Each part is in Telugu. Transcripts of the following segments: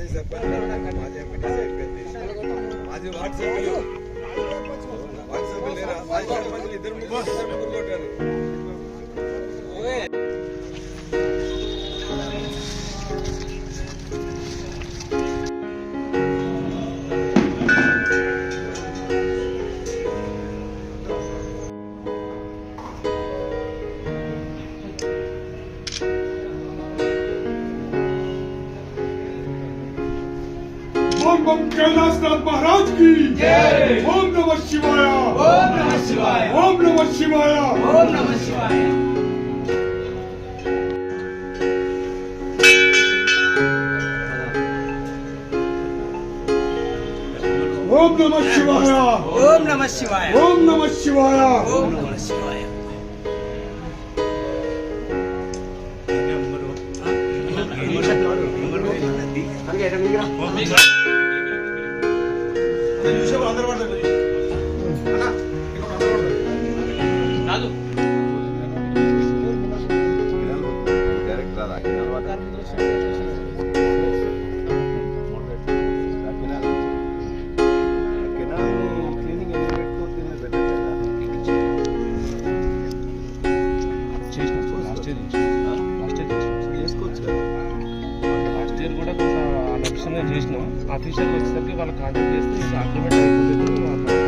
మాజీ సర్పంచ్ మాజీ ఎంపీటీసీ అయిపోయింది మాజీ వార్డు సభ్యులు. వార్డు సభ్యులు లేరా? మాజీ సర్పంచ్ ఇద్దరు ముగ్గురు ఇద్దరు परम बम कैलाशनाथ महाराज की ओम नमः शिवाय ओम नमः शिवाय ओम नमः शिवाय ओम नमः शिवाय ओम नमः शिवाय ओम नमः शिवाय ओम नमः शिवाय ओम नमः शिवाय Omega. అన్అఫిషియల్గా చేసినాం. ఆ అఫీషియల్ వచ్చేసరికి వాళ్ళు కాంటాక్ట్ చేస్తే ఇంకా అగ్రిమెంట్ అయిపోతుంది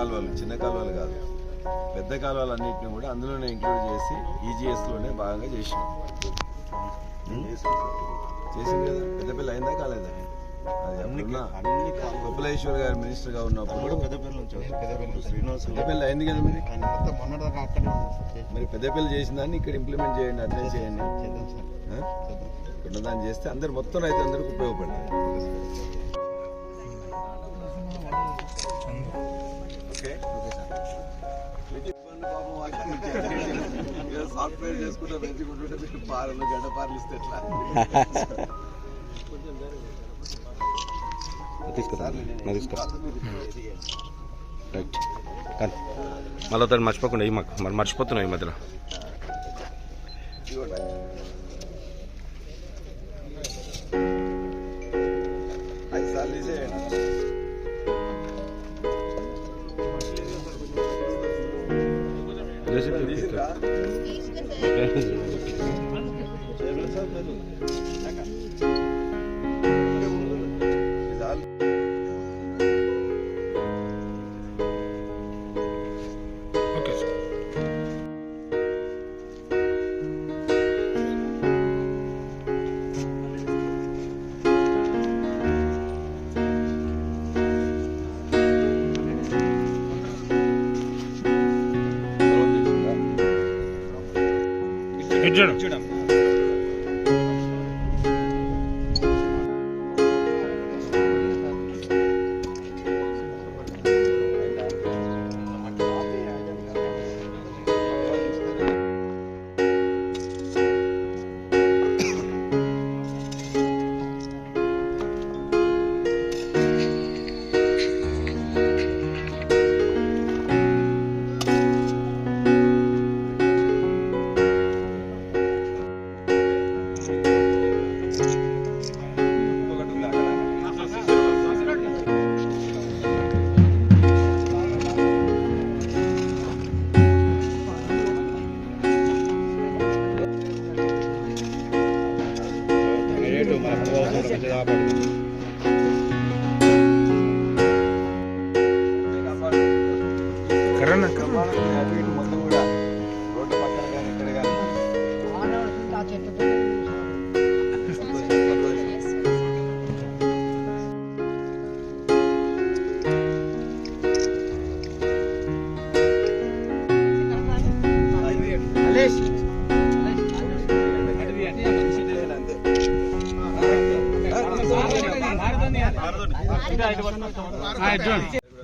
కాలువలు చిన్న కాలువలు కాదు. పెద్ద కాలువలు అన్నింటినీ కూడా అందులోనే ఇంక్లూడ్ చేసి ఈజీఎస్లోనే భాగంగా చేసినాం. చేసింది కదా. పెద్దపల్లి అయిందా కాలేదా? అది గోపాలేశ్వర్ గారు మినిస్టర్గా ఉన్నప్పుడు పెద్దపల్లి అయింది కదా మరి? మరి పెద్దపల్లి చేసిన దాన్ని ఇక్కడ ఇంప్లిమెంట్ చేయండి అట్లే చేయండి? ఇక్కడ దాన్ని చేస్తే అందరు మొత్తం రైతు అందరికి ఉపయోగపడుతుంది. సాఫ్ట్వేర్ చేసుకుంటే పెంచుకుంటుంటే మీకు పారలు గడ్డ పారలు ఇస్తే ఎట్లా? తీసుకురా నా తీసుకురా రైట్ కానీ మళ్ళీ ఒకసారి మర్చిపోకుండా ఇవి మాకు. మరి మర్చిపోతున్నావు ఈ మధ్యలో. ఇవ్వండి. Thank you. ఇటు చూడం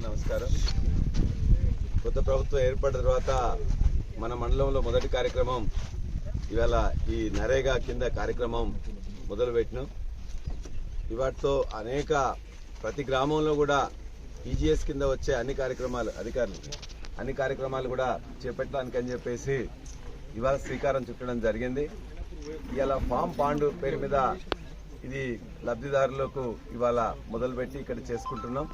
నమస్కారం. కొత్త ప్రభుత్వం ఏర్పడిన తర్వాత మన మండలంలో మొదటి కార్యక్రమం ఇవాళ ఈ నరేగా కింద కార్యక్రమం మొదలుపెట్టినాం. ఇవాటితో అనేక ప్రతి గ్రామంలో కూడా ఈజీఎస్ కింద వచ్చే అన్ని కార్యక్రమాలు అధికారులు అన్ని కార్యక్రమాలు కూడా చేపట్టడానికి అని చెప్పేసి ఇవాళ శ్రీకారం చుట్టడం జరిగింది. ఇవాళ ఫామ్ పాండు పేరు మీద ఇది లబ్ధిదారులకు ఇవాళ మొదలుపెట్టి ఇక్కడ చేసుకుంటున్నాం.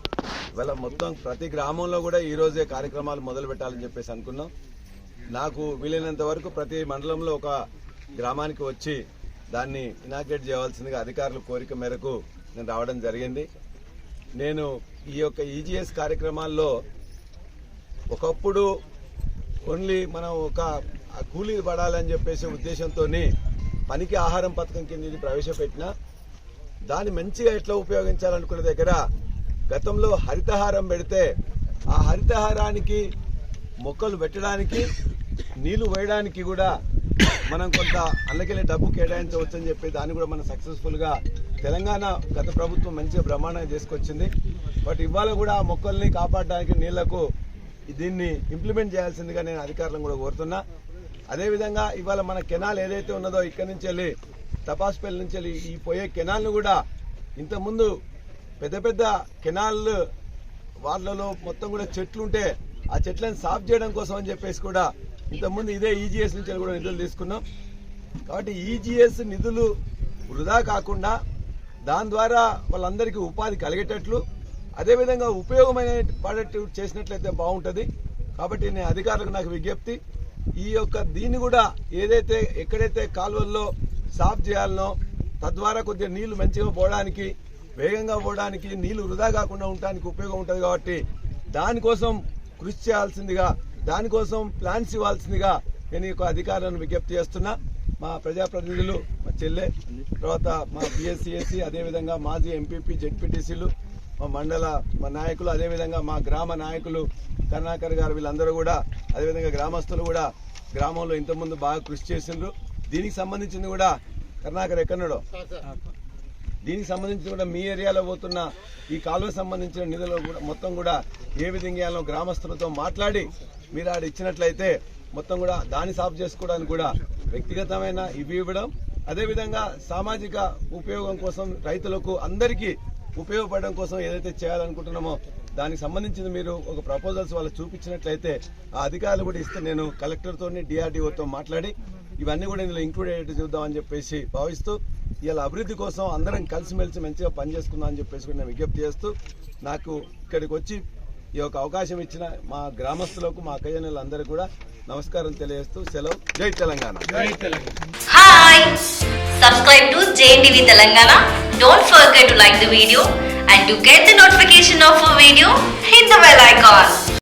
ఇవాళ మొత్తం ప్రతి గ్రామంలో కూడా ఈ రోజే కార్యక్రమాలు మొదలు పెట్టాలని చెప్పేసి అనుకున్నాం. నాకు వీలైనంత వరకు ప్రతి మండలంలో ఒక గ్రామానికి వచ్చి దాన్ని ఇనాగ్రేట్ చేయవలసిందిగా అధికారుల కోరిక మేరకు నేను రావడం జరిగింది. నేను ఈ యొక్క ఈజీఎస్ కార్యక్రమాల్లో ఒకప్పుడు ఓన్లీ మనం ఒక కూలీ పడాలని చెప్పేసి ఉద్దేశంతో పనికి ఆహారం పథకం కింద ఇది ప్రవేశపెట్టిన దాన్ని మంచిగా ఎట్లా ఉపయోగించాలనుకున్న దగ్గర గతంలో హరితహారం పెడితే ఆ హరితహారానికి మొక్కలు పెట్టడానికి నీళ్ళు వేయడానికి కూడా మనం కొంత అందుకెళ్ళి డబ్బు కేటాయించవచ్చని చెప్పి దాన్ని కూడా మనం సక్సెస్ఫుల్గా తెలంగాణ గత ప్రభుత్వం మంచిగా బ్రహ్మాండంగా చేసుకొచ్చింది. బట్ ఇవాళ కూడా ఆ మొక్కల్ని కాపాడడానికి నీళ్ళకు దీన్ని ఇంప్లిమెంట్ చేయాల్సిందిగా నేను అధికారులను కూడా కోరుతున్నా. అదేవిధంగా ఇవాళ మన కెనాల్ ఏదైతే ఉన్నదో ఇక్కడి నుంచి వెళ్ళి తపాస్పల్లి నుంచి ఈ పోయే కెనాల్ను కూడా ఇంతకుముందు పెద్ద పెద్ద కెనాల్ వాళ్ళలో మొత్తం కూడా చెట్లు ఉంటే ఆ చెట్లను సాఫ్ చేయడం కోసం అని చెప్పేసి కూడా ఇంతకుముందు ఇదే ఈజీఎస్ నుంచి కూడా నిధులు తీసుకున్నాం. కాబట్టి ఈజీఎస్ నిధులు వృధా కాకుండా దాని ద్వారా వాళ్ళందరికీ ఉపాధి కలిగేటట్లు అదేవిధంగా ఉపయోగమైన పడేట్టు చేసినట్లయితే బాగుంటుంది. కాబట్టి నేను అధికారులకు నాకు విజ్ఞప్తి ఈ యొక్క దీన్ని కూడా ఏదైతే ఎక్కడైతే కాలువల్లో సాఫ్ చేయాలనో తద్వారా కొద్దిగా నీళ్ళు మంచిగా పోవడానికి వేగంగా పోవడానికి నీళ్ళు వృధా కాకుండా ఉండడానికి ఉపయోగం ఉంటుంది కాబట్టి దానికోసం కృషి చేయాల్సిందిగా దానికోసం ప్లాన్స్ ఇవ్వాల్సిందిగా నేను ఈ యొక్క అధికారులను విజ్ఞప్తి చేస్తున్నా. మా ప్రజాప్రతినిధులు మా చెల్లె తర్వాత మా పిఎస్సిఎస్సి అదేవిధంగా మాజీ ఎంపీపీ జెడ్పీటీసీలు మా మండల మా నాయకులు అదేవిధంగా మా గ్రామ నాయకులు కరుణాకర్ గారు వీళ్ళందరూ కూడా అదేవిధంగా గ్రామస్తులు కూడా గ్రామంలో ఇంతకుముందు బాగా కృషి చేసిండ్రు. దీనికి సంబంధించింది కూడా కర్ణాకర్ ఎక్కడున్నాడో దీనికి సంబంధించి కూడా మీ ఏరియాలో పోతున్న ఈ కాలువకు సంబంధించిన నిధులు కూడా మొత్తం కూడా ఏ విధంగా గ్రామస్తులతో మాట్లాడి మీరు ఆడ ఇచ్చినట్లయితే మొత్తం కూడా దాన్ని సాఫ్ చేసుకోవడానికి కూడా వ్యక్తిగతమైన ఇవి ఇవ్వడం అదేవిధంగా సామాజిక ఉపయోగం కోసం రైతులకు అందరికీ ఉపయోగపడడం కోసం ఏదైతే చేయాలనుకుంటున్నామో దానికి సంబంధించిన మీరు ఒక ప్రపోజల్స్ వాళ్ళు చూపించినట్లయితే ఆ అధికారులు కూడా ఇస్తే నేను కలెక్టర్తో డిఆర్డీఓతో మాట్లాడి ఇవన్నీ కూడా ఇందులో ఇంక్లూడ్ అయ్యేట్టు చూద్దామని చెప్పేసి భావిస్తూ ఇలా అభివృద్ధి కోసం అందరం కలిసిమెలిసి మంచిగా పనిచేసుకుందాం అని చెప్పేసి కూడా నేను విజ్ఞప్తి చేస్తూ నాకు ఇక్కడికి వచ్చి ఈ యొక్క అవకాశం ఇచ్చిన మా గ్రామస్తులకు మా అక్కయ్యనులందరికీ కూడా నమస్కారం తెలియజేస్తూ సెలవు జై Telangana! Subscribe to JNTV Telangana. Don't forget to like the video and to get the notification of a video, hit the bell icon.